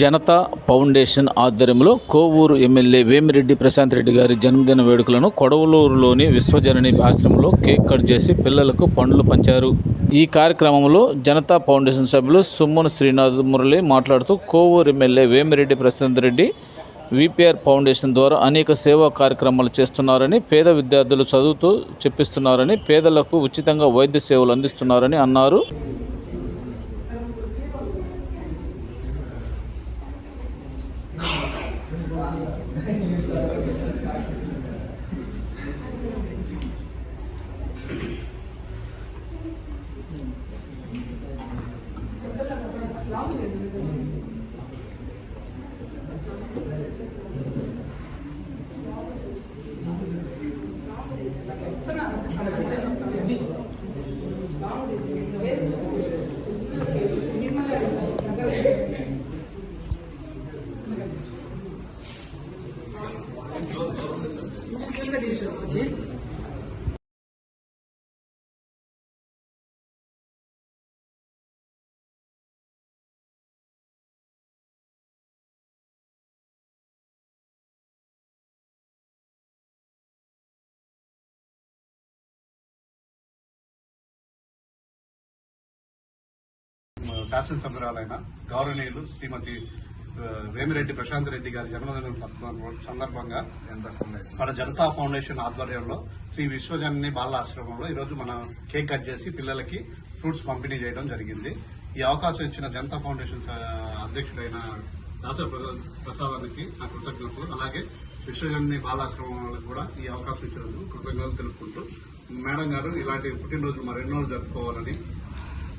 Janata foundation ఆధ్వర్యంలో Kovur MLA Vemireddy Prashanth Reddy గారి జన్మదిన వేడుకలను కొడవలూరులోని విశ్వజనని ఆశ్రమంలో కేక్ కట్ చేసి పిల్లలకు పండ్లు పంచారు. ఈ కార్యక్రమంలో జనతా ఫౌండేషన్ సభ్యులు సుమ్మన శ్రీనాథ్ మురళి మాట్లాడుతూ Kovur MLA Vemireddy Prashanth Reddy VPR foundation ద్వారా అనేక సేవా కార్యక్రమాలు చేస్తున్నారని పేద విద్యార్థులు చదువుతూ చెప్పిస్తున్నారని పేదలకు ఉచితంగా వైద్య సేవలు అందిస్తున్నారని అన్నారు. 是吧？శాసనసభ్యురాలైన గౌరవనీయులు శ్రీమతి వేమిరెడ్డి ప్రశాంత్ రెడ్డి గారి జన్మదినం సందర్భ- సందర్భంగా మన జనతా ఫౌండేషన్ ఆధ్వర్యంలో శ్రీ విశ్వజనని బాల ఆశ్రమంలో ఈరోజు మనం కేక్ కట్ చేసి పిల్లలకి ఫ్రూట్స్ పంపిణీ చేయడం జరిగింది. ఈ అవకాశం ఇచ్చిన జనతా ఫౌండేషన్ అధ్యక్షుడైన దాస ప్రసాదానికి నా కృతజ్ఞతలు. అలాగే విశ్వజనని బాలాశ్రమం కూడా ఈ అవకాశం ఇచ్చినందుకు కృతజ్ఞతలు తెలుపుకుంటూ మేడం గారు ఇలాంటి పుట్టినరోజు మరెన్నో జరుపుకోవాలని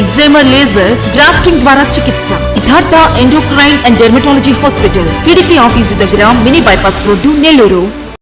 ఎగ్జైమర్ లేజర్ గ్రాఫ్టింగ్ ద్వారా చికిత్స. Siddhartha endocrine and dermatology hospital TDP office దగ్గర మినీ బైపాస్ రోడ్డు నెల్లూరు.